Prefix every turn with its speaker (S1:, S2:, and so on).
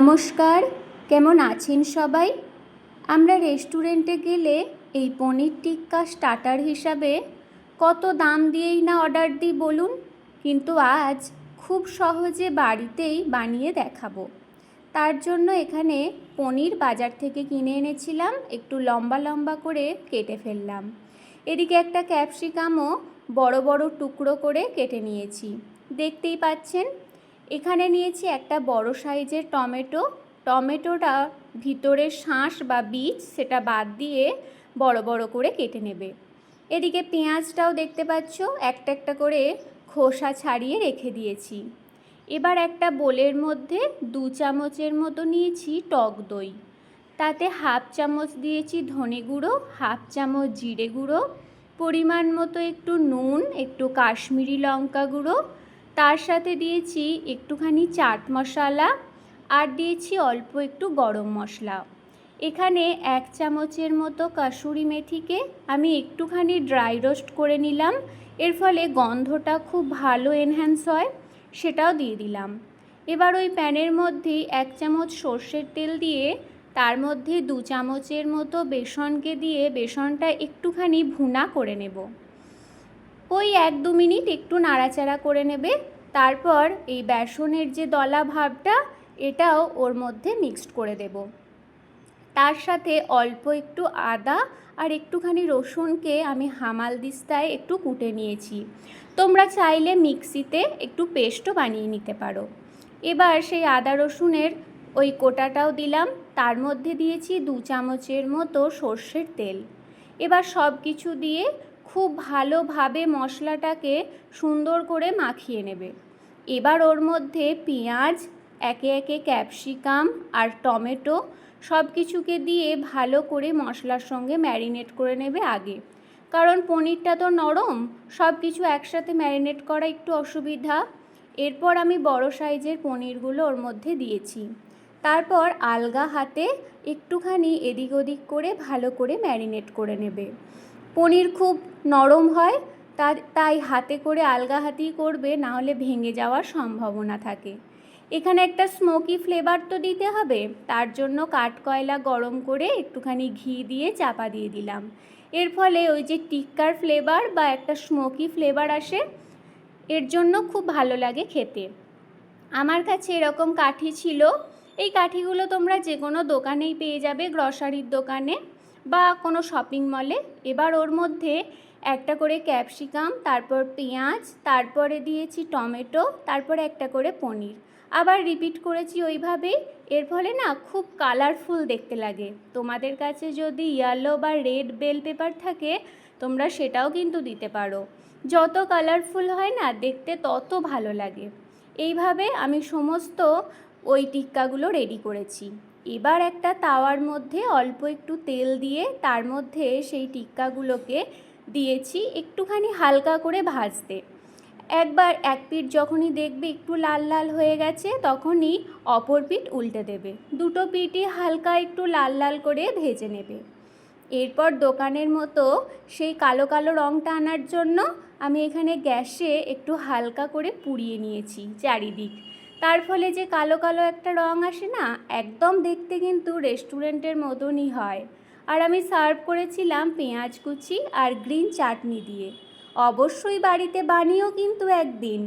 S1: নমস্কার, কেমন আছেন সবাই? আমরা রেস্টুরেন্টে গেলে এই পনির টিক্কা স্টার্টার হিসাবে কত দাম দিয়েই না অর্ডার দিই বলুন? কিন্তু আজ খুব সহজে বাড়িতেই বানিয়ে দেখাবো। তার জন্য এখানে পনির বাজার থেকে কিনে এনেছিলাম, একটু লম্বা লম্বা করে কেটে ফেললাম। এদিকে একটা ক্যাপসিকামও বড় বড় টুকরো করে কেটে নিয়েছি। দেখতেই পাচ্ছেন এখানে নিয়েছি একটা বড় সাইজের টমেটো। টমেটোটা ভিতরের শাঁস বা বীজ সেটা বাদ দিয়ে বড় বড় করে কেটে নেবে। এদিকে পেঁয়াজটাও দেখতে পাচ্ছ, একটা একটা করে খোসা ছাড়িয়ে রেখে দিয়েছি। এবার একটা বোলের মধ্যে দু চামচের মতো নিয়েছি টক দই। তাতে হাফ চামচ দিয়েছি ধনে গুঁড়ো, হাফ চামচ জিরে গুঁড়ো, পরিমাণ মতো একটু নুন, একটু কাশ্মীরি লঙ্কা গুঁড়ো তার সাথে দিয়েছি একটুখানি চাট মশলা আর দিয়েছি অল্প একটু গরম মশলা। এখানে এক চামচের মতো কাসুরি মেথিকে আমি একটুখানি ড্রাই রোস্ট করে নিলাম। এর ফলে গন্ধটা খুব ভালো এনহ্যান্স হয়, সেটাও দিয়ে দিলাম। এবার ওই প্যানের মধ্যেই এক চামচ সর্ষের তেল দিয়ে তার মধ্যে দু চামচের মতো বেসনকে দিয়ে বেসনটা একটুখানি ভুনা করে নেব। ওই এক দু মিনিট একটু নাড়াচাড়া করে নেবে, তারপর এই বেসনের যে দলা ভাবটা, এটাও ওর মধ্যে মিক্সড করে দেব। তার সাথে অল্প একটু আদা আর একটুখানি রসুনকে আমি হামাল দিস্তায় একটু কুটে নিয়েছি। তোমরা চাইলে মিক্সিতে একটু পেস্টও বানিয়ে নিতে পারো। এবার সেই আদা রসুনের ওই কোটাটাও দিলাম, তার মধ্যে দিয়েছি দু চামচের মতো সর্ষের তেল। এবার সব কিছু দিয়ে খুব ভালোভাবে মশলাটাকে সুন্দর করে মাখিয়ে নেবে। এবার ওর মধ্যে পেঁয়াজ, একে একে ক্যাপসিকাম আর টমেটো সব কিছুকে দিয়ে ভালো করে মশলার সঙ্গে ম্যারিনেট করে নেবে আগে। কারণ পনিরটা তো নরম সব কিছু একসাথে ম্যারিনেট করা একটু অসুবিধা। এরপর আমি বড় সাইজের পনিরগুলো ওর মধ্যে দিয়েছি। তারপর আলগা হাতে একটুখানি এদিক ওদিক করে ভালো করে ম্যারিনেট করে নেবে। পনির খুব নরম হয়, তার, তাই হাতে করে আলগা হাতেই করবে না হলে ভেঙে যাওয়ার সম্ভাবনা থাকে। এখানে একটা স্মোকি ফ্লেভার তো দিতে হবে, তার জন্য কাঠকয়লা গরম করে একটুখানি ঘি দিয়ে চাপা দিয়ে দিলাম। এর ফলে ওই যে টিক্কার ফ্লেভার বা একটা স্মোকি ফ্লেভার আসে, এর জন্য খুব ভালো লাগে খেতে। আমার কাছে এরকম কাঠি ছিল, এই কাঠিগুলো তোমরা যে কোনো দোকানেই পেয়ে যাবে গ্রসারির দোকানে। বা কোনো শপিং মলে এবার ওর মধ্যে একটা করে ক্যাপসিকাম তারপর পেঁয়াজ, তারপরে দিয়েছি টমেটো, তারপরে একটা করে পনির। আবার রিপিট করেছি ওইভাবেই। এর ফলে না খুব কালারফুল দেখতে লাগে। তোমাদের কাছে যদি ইয়েলো বা রেড বেল পেপার থাকে, তোমরা সেটাও কিন্তু দিতে পারো। যত কালারফুল হয় না, দেখতে তত ভালো লাগে। এইভাবে আমি সমস্ত ওই টিক্কাগুলো রেডি করেছি। এবার একটা তাওয়ার মধ্যে অল্প একটু তেল দিয়ে তার মধ্যে সেই টিক্কাগুলোকে দিয়েছি একটুখানি হালকা করে ভাজতে। একবার এক পিঠ যখনই দেখবে একটু লাল লাল হয়ে গেছে, তখনই অপর পিঠ উল্টে দেবে। দুটো পিঠই হালকা একটু লাল লাল করে ভেজে নেবে। এরপর দোকানের মতো সেই কালো কালো রঙটা আনার জন্য আমি এখানে গ্যাসে একটু হালকা করে পুড়িয়ে নিয়েছি চারিদিক। তার ফলে যে কালো কালো একটা রং আসে না, একদম দেখতে কিন্তু রেস্টুরেন্টের মতনই হয়। আর আমি সার্ভ করেছিলাম পেঁয়াজ কুচি আর গ্রিন চাটনি দিয়ে। অবশ্যই বাড়িতে বানিয়েও কিন্তু একদিন।